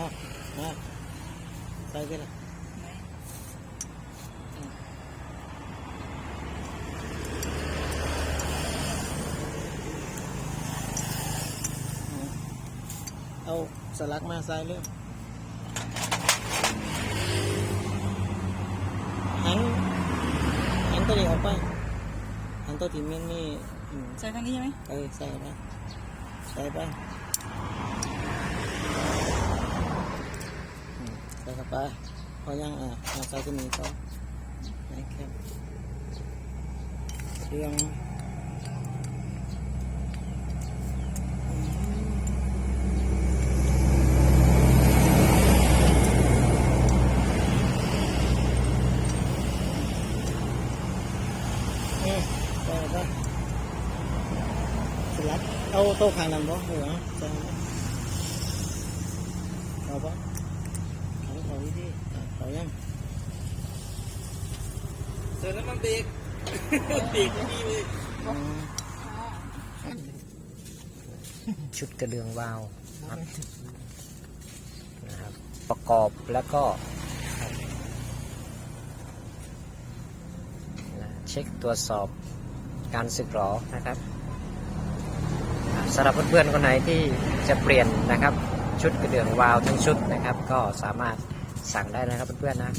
มามาใส่ไปละเอาสลักมาใส่เร็วหันหันตัวนี้ออกไปหันตัวที่มันนี่ใส่ทางนี้ใช่ไหมเออใส่ไปใส่ไป มใส่เข้าไปพอยังอะเอาใส่ตัวนี้ต่อไหนแคบเรียงอืมใส่ไปสลัดเอาโต๊ะข้างนั้นบ่เหรอใส่ไปเอาปะเอาเอาดีๆอะเอายังเจอแล้วมันเบรกเบรกไม่มีเลยอืมชุดกระเดื่องวาวครับนะครับประกอบแล้วก็นะเช็คตรวจสอบการสึกหรอนะครับอะสำหรับเพื่อนๆคนไหนที่จะเปลี่ยนนะครับ ชุดกระเดื่องวาวทั้งชุดนะครับ ก็สามารถ สั่งได้นะครับเพื่อนๆนะ